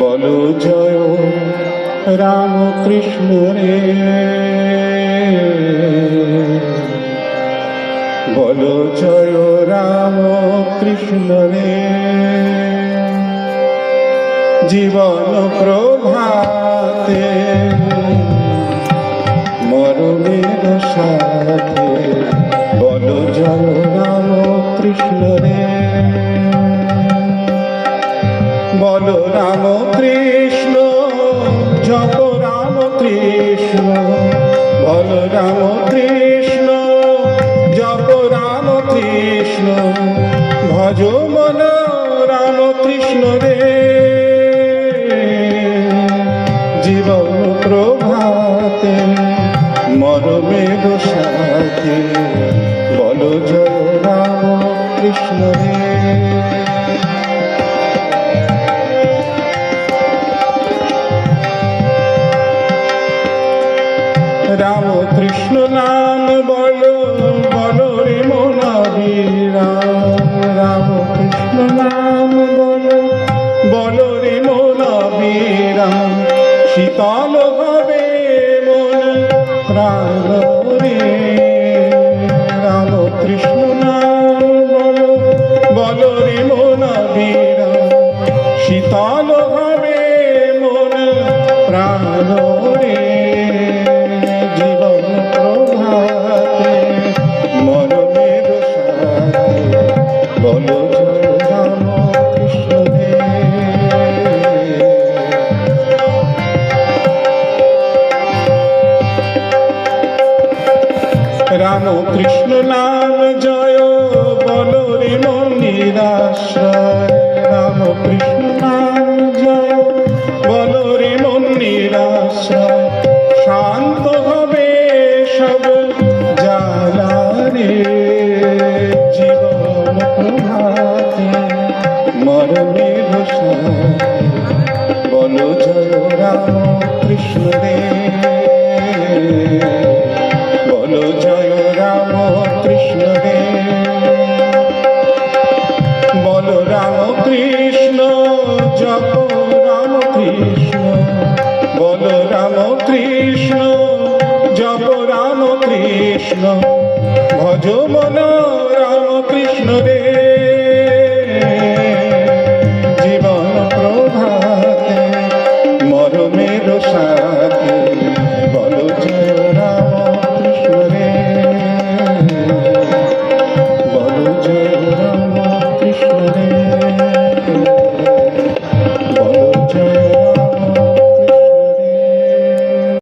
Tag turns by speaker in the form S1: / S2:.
S1: বলো জয় রাম কৃষ্ণ রে। বলো জয় রাম কৃষ্ণ রে। জীবন প্রভাতে মরণের সাথে বলো রাম কৃষ্ণ জপ রাম কৃষ্ণ। বলো রাম কৃষ্ণ জপ রাম কৃষ্ণ। ভজ মন রাম কৃষ্ণ রে। জীবন প্রভাতে মরমের সাথে বলো জয় রাম কৃষ্ণ রে। রাম কৃষ্ণ নাম বলো বলো রে মনাবীরা রাম। কৃষ্ণ নাম বলো বলো রে রাম। শীতল হবে মন প্রাণ রাম কৃষ্ণ নাম জয়, বলো রে মন্দিরাশ্রয় রাম কৃষ্ণ নাম জয়, বলো রে মন্দিরাশ্রয় শান্ত হবে সব জালা রে, জীবন মরণের সাথে বলো জয় রাম কৃষ্ণ রে। রাম কৃষ্ণ জপ রাম কৃষ্ণ বল রাম কৃষ্ণ জপ রাম কৃষ্ণ ভজ মন